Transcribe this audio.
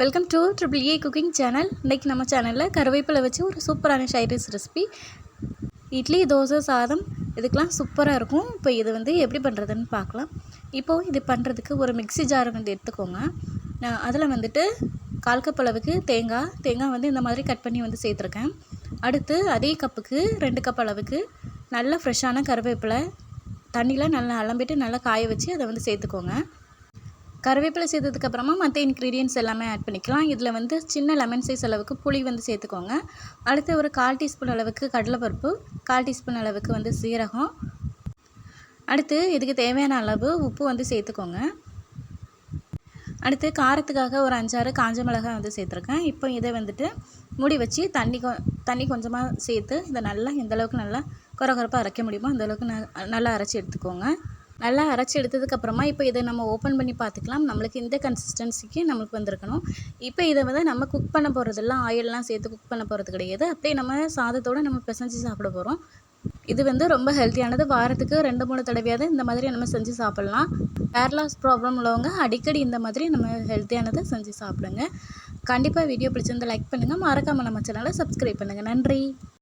Welcome to triple A cooking channel இன்றைக்கி நம்ம சேனலில் கருவேப்பிலை வச்சு ஒரு சூப்பரான ஷைரிஸ் ரெசிபி இட்லி தோசை சாதம் இதுக்கெலாம் சூப்பராக இருக்கும். இப்போ இது வந்து எப்படி பண்ணுறதுன்னு பார்க்கலாம். இப்போது இது பண்ணுறதுக்கு ஒரு மிக்ஸி ஜாரை வந்து எடுத்துக்கோங்க. அதில் வந்துட்டு கால் கப் அளவுக்கு தேங்காய் தேங்காய் வந்து இந்த மாதிரி கட் பண்ணி வந்து சேர்த்துருக்கேன். அடுத்து அதே கப்புக்கு ரெண்டு கப் அளவுக்கு நல்ல ஃப்ரெஷ்ஷான கருவேப்பிலை. தண்ணியில் நல்லா அலம்பிட்டு நல்லா காய வச்சு அதை வந்து சேர்த்துக்கோங்க. கருவேப்பிலை சேர்த்ததுக்கப்புறமா மற்ற இன்க்ரீடியன்ஸ் எல்லாமே ஆட் பண்ணிக்கலாம். இதில் வந்து சின்ன லெமன் சைஸ் அளவுக்கு புளி வந்து சேர்த்துக்கோங்க. அடுத்து ஒரு கால் டீஸ்பூன் அளவுக்கு கடலைப்பருப்பு கால் டீஸ்பூன் அளவுக்கு வந்து சீரகம். அடுத்து இதுக்கு தேவையான அளவு உப்பு வந்து சேர்த்துக்கோங்க. அடுத்து காரத்துக்காக ஒரு அஞ்சாறு காஞ்ச மிளகாய் வந்து சேர்த்துருக்கேன். இப்போ இதை வந்துட்டு மூடி வச்சு தண்ணி கொ தண்ணி கொஞ்சமாக சேர்த்து இதை நல்லா எந்தளவுக்கு நல்லா குறகுறப்பாக அரைக்க முடியுமோ அந்தளவுக்கு ந நல்லா அரைச்சி எடுத்துக்கோங்க. நல்லா அரைச்சி எடுத்ததுக்கப்புறமா இப்போ இதை நம்ம ஓப்பன் பண்ணி பார்த்துக்கலாம். நம்மளுக்கு இந்த கன்சிஸ்டன்சிக்கு நம்மளுக்கு வந்திருக்கணும். இப்போ இதை வந்து நம்ம குக் பண்ண போகிறதெல்லாம் ஆயிலெலாம் சேர்த்து குக் பண்ண போகிறது கிடையாது. அப்படியே நம்ம சாதத்தோடு நம்ம பிசைஞ்சு சாப்பிட போகிறோம் இது வந்து ரொம்ப ஹெல்த்தியானது வாரத்துக்கு ரெண்டு மூணு தடவையாவது இந்த மாதிரி நம்ம செஞ்சு சாப்பிட்லாம். ஹேர் லாஸ் ப்ராப்ளம் உள்ளவங்க அடிக்கடி இந்த மாதிரி நம்ம ஹெல்த்தியானதை செஞ்சு சாப்பிடுங்க. கண்டிப்பாக வீடியோ பிடிச்சிருந்து லைக் பண்ணுங்கள் மறக்காமல் நம்ம சேனலை சப்ஸ்கிரைப் பண்ணுங்கள் நன்றி.